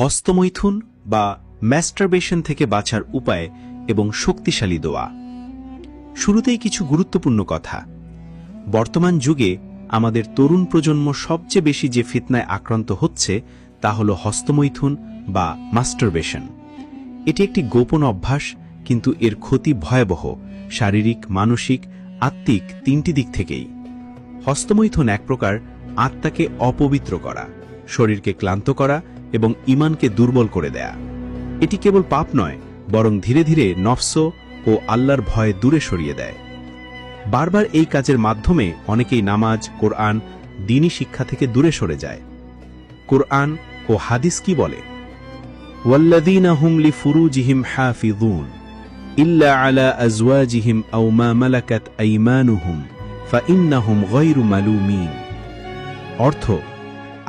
হস্তমৈথুন বা ম্যাস্টারবেশন থেকে বাঁচার উপায় এবং শক্তিশালী দোয়া। শুরুতেই কিছু গুরুত্বপূর্ণ কথা। বর্তমান যুগে আমাদের তরুণ প্রজন্ম সবচেয়ে বেশি যে ফিতনায় আক্রান্ত হচ্ছে তা হল হস্তমৈথুন বা মাস্টারবেশন। এটি একটি গোপন অভ্যাস, কিন্তু এর ক্ষতি ভয়াবহ, শারীরিক, মানসিক, আত্মিক তিনটি দিক থেকেই। হস্তমৈথুন এক প্রকার আত্মাকে অপবিত্র করা, শরীরকে ক্লান্ত করা এবং ইমানকে দুর্বল করে দেয়া। এটি কেবল পাপ নয়, বরং ধীরে ধীরে নফস ও আল্লাহর ভয়ে দূরে সরিয়ে দেয়। বারবার এই কাজের মাধ্যমে অনেকেই নামাজ, কোরআন, দিনই শিক্ষা থেকে দূরে সরে যায়। কোরআন ও হাদিস কি বলে? অর্থ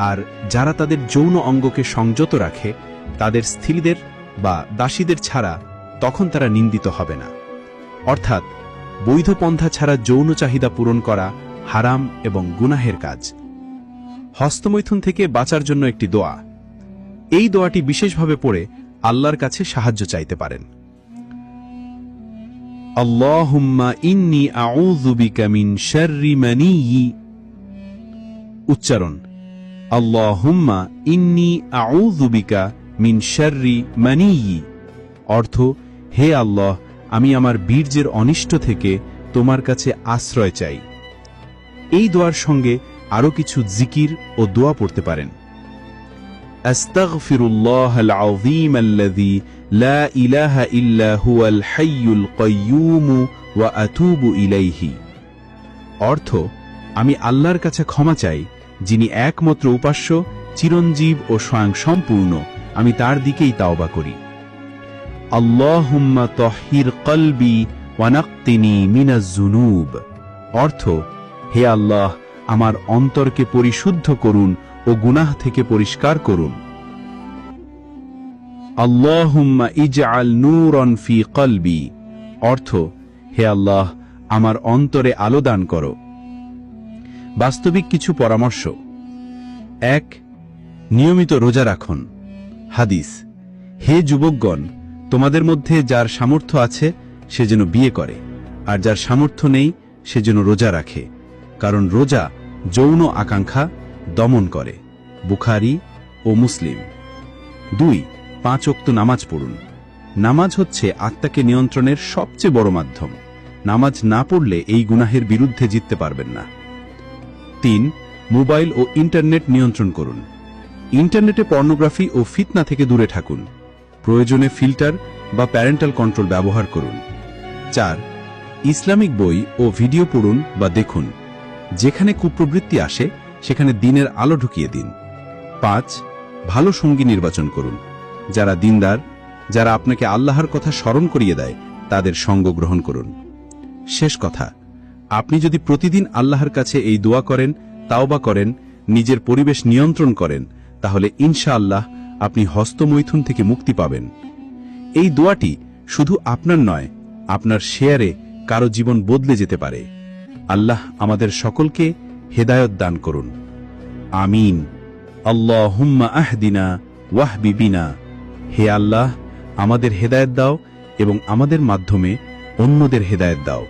আর যারা তাদের যৌন অঙ্গকে সংযত রাখে, তাদের স্ত্রীদের বা দাসীদের ছাড়া তখন তারা নিন্দিত হবে না। অর্থাৎ বৈধ পন্থা ছাড়া যৌন চাহিদা পূরণ করা হারাম এবং গুনাহের কাজ। হস্তমৈথুন থেকে বাঁচার জন্য একটি দোয়া। এই দোয়াটি বিশেষভাবে পড়ে আল্লাহর কাছে সাহায্য চাইতে পারেন। উচ্চারণ আল্লাহুম্মা ইন্নি আউযু বিকা মিন শাররি মানিয়্যি অর্থ হে আল্লাহ আমি আমার বীর্যের অনিষ্ট থেকে তোমার কাছে আশ্রয় চাই এই দোয়ার সঙ্গে আরও কিছু জিকির ও দোয়া পড়তে পারেন أستغفر الله العظيم الذي لا إله إلا هو الحي القيوم وأتوب إليه অর্থ আমি আল্লাহর কাছে ক্ষমা চাই যিনি একমাত্র উপাস্য, চিরঞ্জীব ও স্বয়ং সম্পূর্ণ আমি তার দিকেই তাওবা করি। আল্লাহুম্মা তহির কলবি ওয়ানাক্তিনি মিনাজ জুনুব। অর্থ, হে আল্লাহ, আমার অন্তরকে পরিশুদ্ধ করুন ও গুনাহ থেকে পরিষ্কার করুন। আল্লাহুম্মা ইজআল নূরন ফি কলবি। অর্থ, হে আল্লাহ, আমার অন্তরে আলো দান করো। বাস্তবিক কিছু পরামর্শ। এক, নিয়মিত রোজা রাখুন। হাদিস, হে যুবকগণ, তোমাদের মধ্যে যার সামর্থ্য আছে, সে যেন বিয়ে করে, আর যার সামর্থ্য নেই, সে যেন রোজা রাখে, কারণ রোজা যৌন আকাঙ্ক্ষা দমন করে, বুখারি ও মুসলিম। দুই, পাঁচ অক্ত নামাজ পড়ুন। নামাজ হচ্ছে আত্মাকে নিয়ন্ত্রণের সবচেয়ে বড় মাধ্যম। নামাজ না পড়লে এই গুনাহের বিরুদ্ধে জিততে পারবেন না। তিন, মোবাইল ও ইন্টারনেট নিয়ন্ত্রণ করুন। ইন্টারনেটে পর্নোগ্রাফি ও ফিতনা থেকে দূরে থাকুন। প্রয়োজনে ফিল্টার বা প্যারেন্টাল কন্ট্রোল ব্যবহার করুন। চার, ইসলামিক বই ও ভিডিও পড়ুন বা দেখুন। যেখানে কুপ্রবৃত্তি আসে, সেখানে দিনের আলো ঢুকিয়ে দিন। পাঁচ, ভালো সঙ্গী নির্বাচন করুন। যারা দিনদার, যারা আপনাকে আল্লাহর কথা স্মরণ করিয়ে দেয়, তাদের সঙ্গ গ্রহণ করুন। শেষ কথা আপনি যদি প্রতিদিন আল্লাহর কাছে এই দোয়া করেন, তাওবা করেন, নিজের পরিবেশ নিয়ন্ত্রণ করেন, তাহলে ইনশাআল্লাহ আপনি হস্তমৈথুন থেকে মুক্তি পাবেন। এই দোয়াটি শুধু আপনার নয়, আপনার শেয়ারে কারও জীবন বদলে যেতে পারে। আল্লাহ আমাদের সকলকে হেদায়ত দান করুন। আমিন। আল্লাহুম্মা আহদিনা ওয়াহবিবিনা হে আল্লাহ, আমাদের হেদায়ত দাও এবং আমাদের মাধ্যমে অন্যদের হেদায়ত দাও।